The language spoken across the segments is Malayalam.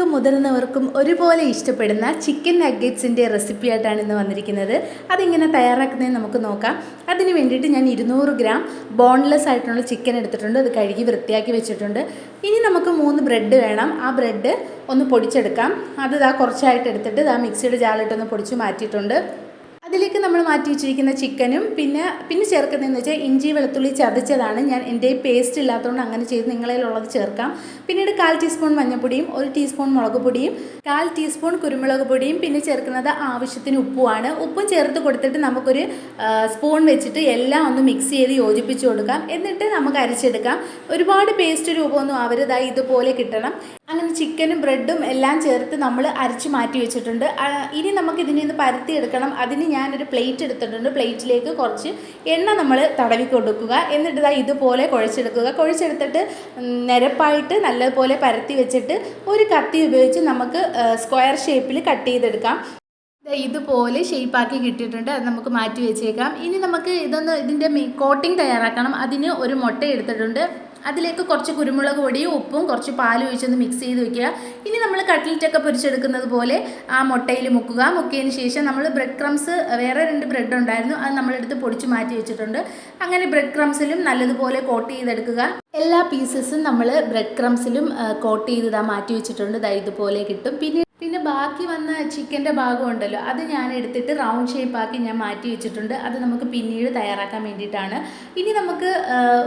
കുട്ടികൾക്കും മുതിർന്നവർക്കും ഒരുപോലെ ഇഷ്ടപ്പെടുന്ന ചിക്കൻ നഗ്ഗറ്റ്സിന്റെ റെസിപ്പി ആയിട്ടാണ് ഇന്ന് വന്നിരിക്കുന്നത്. അതിങ്ങനെ തയ്യാറാക്കുന്നത് നമുക്ക് നോക്കാം. അതിന് വേണ്ടിയിട്ട് ഞാൻ ഇരുന്നൂറ് ഗ്രാം ബോൺലെസ് ആയിട്ടുള്ള ചിക്കൻ എടുത്തിട്ടുണ്ട്. അത് കഴുകി വൃത്തിയാക്കി വെച്ചിട്ടുണ്ട്. ഇനി നമുക്ക് മൂന്ന് ബ്രെഡ് വേണം. ആ ബ്രെഡ് ഒന്ന് പൊടിച്ചെടുക്കാം. അത് ഇതാ കുറച്ചായിട്ട് എടുത്തിട്ട് ഇതാ മിക്സിയുടെ ജാലിട്ടൊന്ന് പൊടിച്ച് മാറ്റിയിട്ടുണ്ട്. അതിലേക്ക് നമ്മൾ മാറ്റി വെച്ചിരിക്കുന്ന ചിക്കനും പിന്നെ പിന്നെ ചേർക്കുന്നതെന്ന് വെച്ചാൽ ഇഞ്ചി വെളുത്തുള്ളി ചതച്ചതാണ്. ഞാൻ എന്റെ പേസ്റ്റ് ഇല്ലാത്തതുകൊണ്ട് അങ്ങനെ ചെയ്ത് നിങ്ങളതിലുള്ളത് ചേർക്കാം. പിന്നീട് കാൽ ടീസ്പൂൺ മഞ്ഞൾപ്പൊടിയും ഒരു ടീസ്പൂൺ മുളക് പൊടിയും കാൽ ടീസ്പൂൺ കുരുമുളക് പൊടിയും പിന്നെ ചേർക്കുന്നത് ആവശ്യത്തിന് ഉപ്പുമാണ്. ഉപ്പും ചേർത്ത് കൊടുത്തിട്ട് നമുക്കൊരു സ്പൂൺ വെച്ചിട്ട് എല്ലാം ഒന്ന് മിക്സ് ചെയ്ത് യോജിപ്പിച്ച് കൊടുക്കാം. എന്നിട്ട് നമുക്ക് അരച്ചെടുക്കാം. ഒരുപാട് പേസ്റ്റ് രൂപമൊന്നും അവരുതായി ഇതുപോലെ കിട്ടണം. അങ്ങനെ ചിക്കനും ബ്രെഡും എല്ലാം ചേർത്ത് നമ്മൾ അരച്ച് മാറ്റി വെച്ചിട്ടുണ്ട്. ഇനി നമുക്ക് ഇതിനെ ഒന്ന് പരത്തി പരത്തിയെടുക്കണം. അതിന് ഞാനൊരു പ്ലേറ്റ് എടുത്തിട്ടുണ്ട്. പ്ലേറ്റിലേക്ക് കുറച്ച് എണ്ണ നമ്മൾ തടവി കൊടുക്കുക. എന്നിട്ട് ഇതാ ഇതുപോലെ കുഴച്ചെടുക്കുക. കുഴച്ചെടുത്തിട്ട് നിരപ്പായിട്ട് നല്ലതുപോലെ പരത്തി വെച്ചിട്ട് ഒരു കത്തി ഉപയോഗിച്ച് നമുക്ക് സ്ക്വയർ ഷേപ്പിൽ കട്ട് ചെയ്തെടുക്കാം. ഇതുപോലെ ഷേപ്പാക്കി കിട്ടിയിട്ടുണ്ട്. അത് നമുക്ക് മാറ്റി വെച്ചേക്കാം. ഇനി നമുക്ക് ഇതൊന്ന് ഇതിന്റെ കോട്ടിംഗ് തയ്യാറാക്കണം. അതിന് ഒരു മുട്ട എടുത്തിട്ടുണ്ട്. അതിലേക്ക് കുറച്ച് കുരുമുളക് പൊടിയും ഉപ്പും കുറച്ച് പാലും ഒഴിച്ചൊന്ന് മിക്സ് ചെയ്ത് വെക്കുക. ഇനി നമ്മൾ കട്ട്ലറ്റൊക്കെ പൊരിച്ചെടുക്കുന്നത് പോലെ ആ മുട്ടയിൽ മുക്കുക. മുക്കിയതിന് ശേഷം നമ്മൾ ബ്രെഡ് ക്രംസ് വേറെ രണ്ട് ബ്രെഡ് ഉണ്ടായിരുന്നു അത് നമ്മളെടുത്ത് പൊടിച്ച് മാറ്റി വെച്ചിട്ടുണ്ട്. അങ്ങനെ ബ്രെഡ് ക്രംസിലും നല്ലതുപോലെ കോട്ട് ചെയ്തെടുക്കുക. എല്ലാ പീസസും നമ്മൾ ബ്രെഡ് ക്രംസിലും കോട്ട് ചെയ്ത് മാറ്റി വെച്ചിട്ടുണ്ട്. ഇതാ ഇതുപോലെ കിട്ടും. പിന്നെ ബാക്കി വന്ന ചിക്കന്റെ ഭാഗം ഉണ്ടല്ലോ അത് ഞാൻ എടുത്തിട്ട് റൗണ്ട് ഷേപ്പാക്കി ഞാൻ മാറ്റി വെച്ചിട്ടുണ്ട്. അത് നമുക്ക് പിന്നീട് തയ്യാറാക്കാൻ വേണ്ടിയിട്ടാണ്. ഇനി നമുക്ക്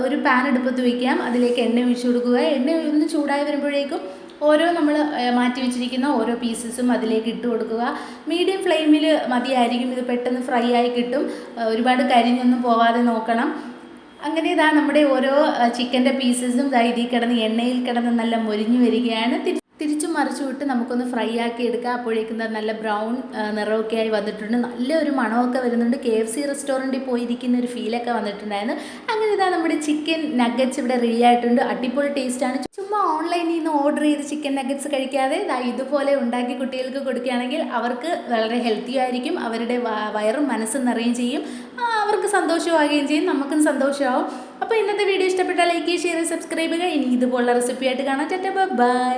ഒരു പാൻ എടുപ്പത്ത് വയ്ക്കാം അതിലേക്ക് എണ്ണ ഒഴിച്ചു കൊടുക്കുക. എണ്ണ ഒന്ന് ചൂടായി വരുമ്പോഴേക്കും ഓരോ നമ്മൾ മാറ്റി വെച്ചിരിക്കുന്ന ഓരോ പീസസും അതിലേക്ക് ഇട്ട് കൊടുക്കുക. മീഡിയം ഫ്ലെയിമിൽ മതിയായിരിക്കും. ഇത് പെട്ടെന്ന് ഫ്രൈ ആയി കിട്ടും. ഒരുപാട് കരിഞ്ഞൊന്നും പോവാതെ നോക്കണം. അങ്ങനെ ഇതാ നമ്മുടെ ഓരോ ചിക്കന്റെ പീസസും ഇതാ ഇതിൽ കിടന്ന് എണ്ണയിൽ കിടന്ന് നല്ല മൊരിഞ്ഞു വരികയാണ്. മറിച്ചു വിട്ട് നമുക്കൊന്ന് ഫ്രൈ ആക്കി എടുക്കാം. അപ്പോഴേക്കും നല്ല ബ്രൗൺ നിറമൊക്കെ ആയി വന്നിട്ടുണ്ട്. നല്ലൊരു മണമൊക്കെ വരുന്നുണ്ട്. കെ എഫ് സി റെസ്റ്റോറന്റിൽ പോയിരിക്കുന്ന ഒരു ഫീലൊക്കെ വന്നിട്ടുണ്ടായിരുന്നു. അങ്ങനെ ഇതാ നമ്മുടെ ചിക്കൻ നഗറ്റ്സ് ഇവിടെ റെഡി ആയിട്ടുണ്ട്. അടിപൊളി ടേസ്റ്റാണ് ചുമ്മാ ഓൺലൈനിൽ നിന്ന് ഓർഡർ ചെയ്ത് ചിക്കൻ നഗറ്റ്സ് കഴിക്കാതെ ഇതാ ഇതുപോലെ ഉണ്ടാക്കി കുട്ടികൾക്ക് കൊടുക്കുകയാണെങ്കിൽ അവർക്ക് വളരെ ഹെൽത്തി ആയിരിക്കും. അവരുടെ വയറും മനസ്സും നിറയുകയും ചെയ്യും. അവർക്ക് സന്തോഷമാവുകയും ചെയ്യും. നമുക്കും സന്തോഷമാവും. അപ്പോൾ ഇന്നത്തെ വീഡിയോ ഇഷ്ടപ്പെട്ടാൽ ലൈക്ക് ഷെയർ സബ്സ്ക്രൈബ് ചെയ്യുക. ഇനി ഇതുപോലുള്ള റെസിപ്പി ആയിട്ട് കാണാം. ചേട്ടാ ബൈ.